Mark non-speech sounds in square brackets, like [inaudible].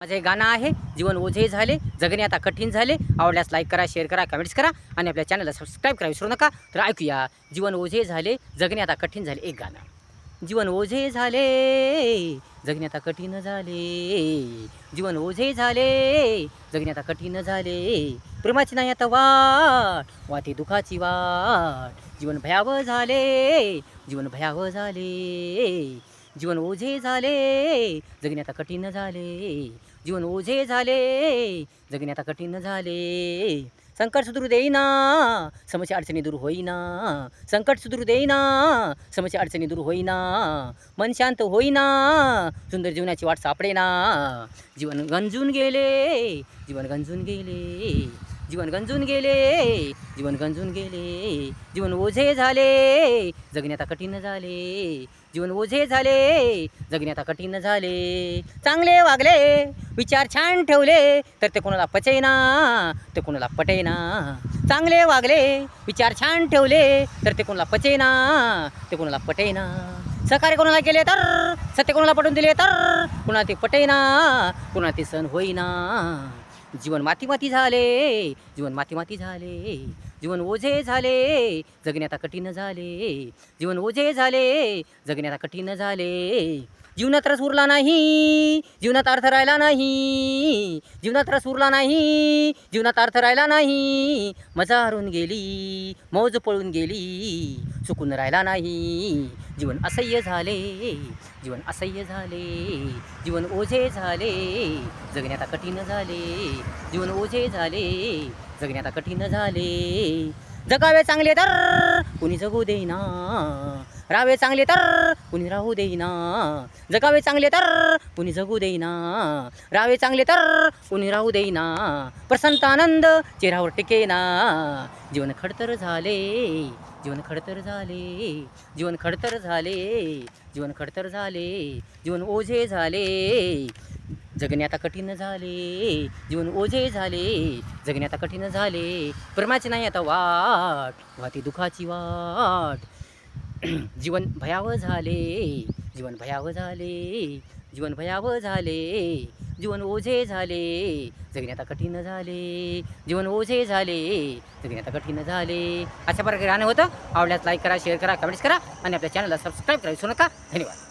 माझं हे गाणं आहे जीवन ओझे झाले जगणे आता कठीण झाले. आवडल्यास लाईक करा शेअर करा कमेंट्स करा आणि आपल्या चॅनलला सबस्क्राईब करा विसरू नका. तर ऐकूया जीवन ओझे झाले जगणे आता कठीण झाले. एक गाणं. जीवन ओझे झाले जगणे आता कठीण झाले. जीवन ओझे झाले जगणे आता कठीण झाले. प्रेमाची नाही आता वाट वाटे दुखाची वाट. जीवन भयावह झाले जीवन भयावह झाले. जीवन ओझे झाले जगणे आता कठीण झाले. जीवन ओझे झाले जगणे आता कठीण झाले. संकट सुधरू देईना समस्या अडचणी दूर होईना. संकट सुधरू देईना समस्या अडचणी दूर होईना. मन शांत होईना सुंदर जीवनाची वाट सापडेना. जीवन गंजून गेले जीवन गंजून गेले. जीवन गंजून गेले जीवन गंजून गेले जीवन ओझे झाले जगणे आता कठीण झाले जीवन ओझे झाले जगणे आता कठीण झाले. चांगले वागले विचार छान ठेवले तर ते कोणाला पचेना ते कोणाला पटेना. चांगले वागले विचार छान ठेवले तर ते कोणाला पचेना ते कोणाला पटेना. सहकार्य कोणाला केले तर सत्य कोणाला पटवून दिले तर कुणाला ते पटेना कुणाला ते सण होईना. जीवन माती माती झाले जीवन माती माती झाले जीवन ओझे झाले जगण्यात कठीण झाले जीवन ओझे झाले जगण्यात कठीण झाले. जीवनात रस उरला नाही जीवनात अर्थ राहिला नाही जीवनात रस उरला नाही जीवनात अर्थ राहिला नाही. मजा हरून गेली मौज पळून गेली सुकून राहिला नाही. जीवन असह्य झाले जीवन असह्य झाले जीवन ओझे झाले जगणे आता कठीण झाले जीवन ओझे झाले जगणे आता कठीण झाले. जगावे चांगले तर कुणी जगू देईना. रावे चांगले तर कुणी राहू देईना. जगावे चांगले तर कुणी जगू देईना. रावे चांगले तर कुणी राहू देईना. प्रसंत आनंद चेहऱ्यावर टिकेना जीवन खडतर झाले जीवन खडतर झाले जीवन खडतर झाले जीवन खडतर झाले जीवन ओझे झाले. जगणे आता कठीण झाले जीवन ओझे झाले जगणे आता कठीण झाले प्रेमाची नाही आता वाट वाती दुखाची वाट. [clears throat] जीवन भयावह झाले जीवन भयावह झाले जीवन भयावह झाले जीवन ओझे झाले जगणे आता कठीण झाले जीवन ओझे झाले जगणे आता कठीण झाले. अशा प्रकारे गाणं होतं. आवडल्यास लाईक करा शेअर करा कमेंट्स करा आणि आपल्या चॅनलला सबस्क्राईब करा विसरू नका. धन्यवाद.